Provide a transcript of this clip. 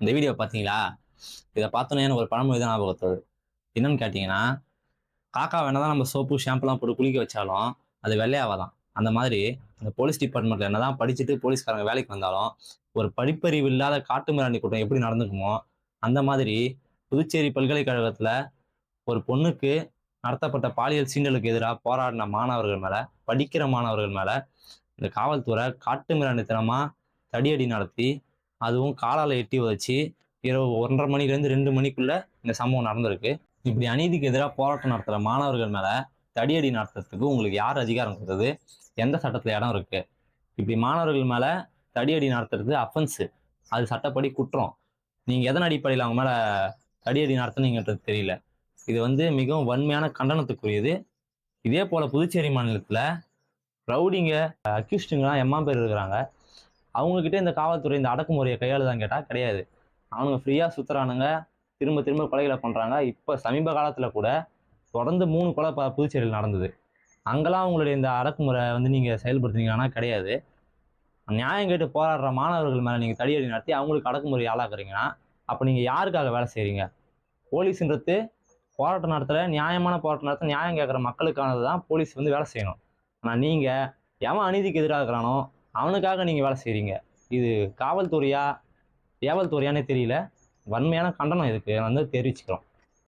இந்த வீடியோ பார்த்தீங்களா? இதை பார்த்தோன்னே எனக்கு ஒரு பழமொழி தான் ஞாபகம் என்னன்னு கேட்டிங்கன்னா காக்கா வேணா தான் நம்ம சோப்பு ஷாம்புலாம் போட்டு குளிக்க வச்சாலும் அது வெள்ளையாவதான் அந்த மாதிரி அந்த போலீஸ் டிபார்ட்மெண்ட்டில் என்னதான் படிச்சுட்டு போலீஸ்காரங்க வேலைக்கு வந்தாலும் ஒரு படிப்பறிவு இல்லாத காட்டு மிராண்டி கூட்டம் எப்படி நடந்துக்குமோ அந்த மாதிரி புதுச்சேரி பல்கலைக்கழகத்தில் ஒரு பொண்ணுக்கு நடத்தப்பட்ட பாலியல் சீண்டலுக்கு எதிராக போராடின மாணவர்கள் மேலே படிக்கிற மாணவர்கள் மேலே இந்த காவல்துறை காட்டு மிராண்டித்தனமாக தடியடி நடத்தி அதுவும் காலால் எட்டி வச்சு இரவு ஒன்றரை மணிலேருந்து ரெண்டு மணிக்குள்ளே இந்த சம்பவம் நடந்திருக்கு. இப்படி அநீதிக்கு எதிராக போராட்டம் நடத்துகிற மாணவர்கள் மேலே தடியடி நடத்துறதுக்கு உங்களுக்கு யார் அதிகாரம் கொடுத்தது? எந்த சட்டத்தில் இடம் இருக்குது இப்படி மாணவர்கள் மேலே தடியடி நடத்துறது அஃபென்ஸு அது சட்டப்படி குற்றம். நீங்கள் எதன் அடிப்படையில் அவங்க மேலே தடியடி நடத்துனீங்கன்றது தெரியல. இது வந்து மிகவும் வன்மையான கண்டனத்துக்குரியது. இதே போல் புதுச்சேரி மாநிலத்தில் ரவுடிங்க அக்யூஸ்டுங்கெலாம் எம்மா பேர் இருக்கிறாங்க. அவங்கக்கிட்ட இந்த காவல்துறை இந்த அடக்குமுறையை கையாளுதான் கேட்டால் கிடையாது. அவனுங்க ஃப்ரீயாக சுற்றுறானுங்க திரும்ப திரும்ப கொலைகளை பண்ணுறாங்க இப்போ சமீப காலத்தில் கூட தொடர்ந்து மூணு கொலை ப புதுச்சேரியில் நடந்தது. அங்கெல்லாம் அவங்களுடைய இந்த அடக்குமுறை வந்து நீங்கள் செயல்படுத்துனீங்கன்னா கிடையாது. நியாயம் கேட்டு போராடுற மாணவர்கள் மேலே நீங்கள் தடியடி நடத்தி அவங்களுக்கு அடக்குமுறை ஆளாக்குறீங்கன்னா அப்போ நீங்கள் யாருக்காக வேலை செய்கிறீங்க போலீஸுன்றது போராட்டம் நடத்துகிற நியாயமான போராட்டம் நடத்த நியாயம் கேட்குற மக்களுக்கானது தான் போலீஸ் வந்து வேலை செய்யணும். ஆனால் நீங்கள் எவன் அநீதிக்கு எதிராக இருக்கிறானோ அவனுக்காக நீங்கள் வேலை செய்கிறீங்க இது காவல்துறையா ஏவல்துறையானே தெரியல. வன்மையான கண்டனம் இதுக்கு வந்து தெரிவிச்சுக்கிறோம்.